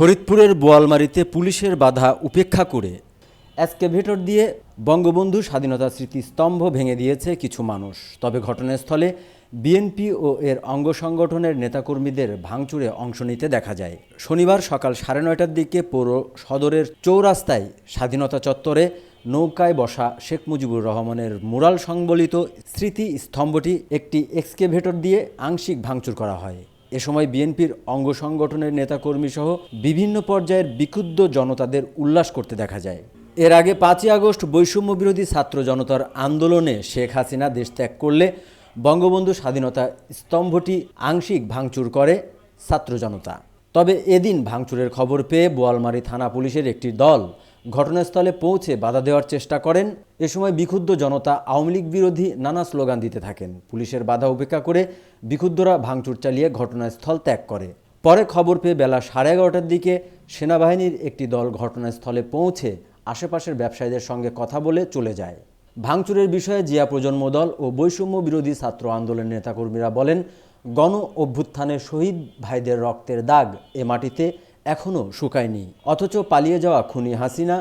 ফরিদপুরের বোয়ালমারিতে পুলিশের বাধা উপেক্ষা করে। এসকেভেটর দিয়ে বঙ্গবন্ধু স্বাধীনতা স্মৃতিস্তম্ভ ভেঙে দিয়েছে কিছু মানুষ। তবে ঘটনাস্থলে বিএনপি ও এর অঙ্গ সংগঠনের নেতাকর্মীদের ভাঙচুরে অংশ নিতে দেখা যায়। শনিবার সকাল সাড়ে নয়টার দিকে পৌর সদরের চৌরাস্তায় স্বাধীনতা চত্বরে নৌকায় বসা শেখ মুজিবুর রহমানের মুরাল সংবলিত স্মৃতি স্তম্ভটি একটি এক্সকেভেটর দিয়ে আংশিক ভাঙচুর করা হয়। এ সময় বিএনপির অঙ্গ সংগঠনের নেতাকর্মী সহ বিভিন্ন পর্যায়ের বিক্ষুব্ধ জনতাদের উল্লাস করতে দেখা যায়। এর আগে পাঁচই আগস্ট বৈষম্য বিরোধী ছাত্র জনতার আন্দোলনে শেখ হাসিনা দেশ ত্যাগ করলে বঙ্গবন্ধু স্বাধীনতা স্তম্ভটি আংশিক ভাঙচুর করে ছাত্র জনতা। তবে এদিন ভাঙচুরের খবর পেয়ে বোয়ালমারী থানা পুলিশের একটি দল ঘটনাস্থলে পৌঁছে বাধা দেওয়ার চেষ্টা করেন। এ সময় বিক্ষুব্ধ জনতা আওয়ামী লীগ বিরোধী নানা স্লোগান দিতে থাকেন। পুলিশের বাধা উপেক্ষা করে বিক্ষুব্ধরা ভাঙচুর চালিয়ে ঘটনাস্থল ত্যাগ করে। পরে খবর পেয়ে বেলা সাড়ে এগারোটার দিকে সেনাবাহিনীর একটি দল ঘটনাস্থলে পৌঁছে আশেপাশের ব্যবসায়ীদের সঙ্গে কথা বলে চলে যায়। ভাঙচুরের বিষয়ে জিয়া প্রজন্ম দল ও বৈষম্য বিরোধী ছাত্র আন্দোলনের নেতাকর্মীরা বলেন, গণ অভ্যুত্থানের শহীদ ভাইদের রক্তের দাগ এ মাটিতে এখনও শুকায়নি। অথচ পালিয়ে যাওয়া খুনি হাসিনা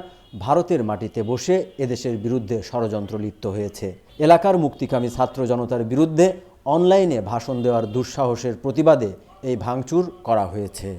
ভারতের মাটিতে বসে এদেশের বিরুদ্ধে ষড়যন্ত্র লিপ্ত হয়েছে। এলাকার মুক্তিকামী ছাত্র জনতার বিরুদ্ধে অনলাইনে ভাষণ দেওয়ার দুঃসাহসের প্রতিবাদে এই ভাঙচুর করা হয়েছে।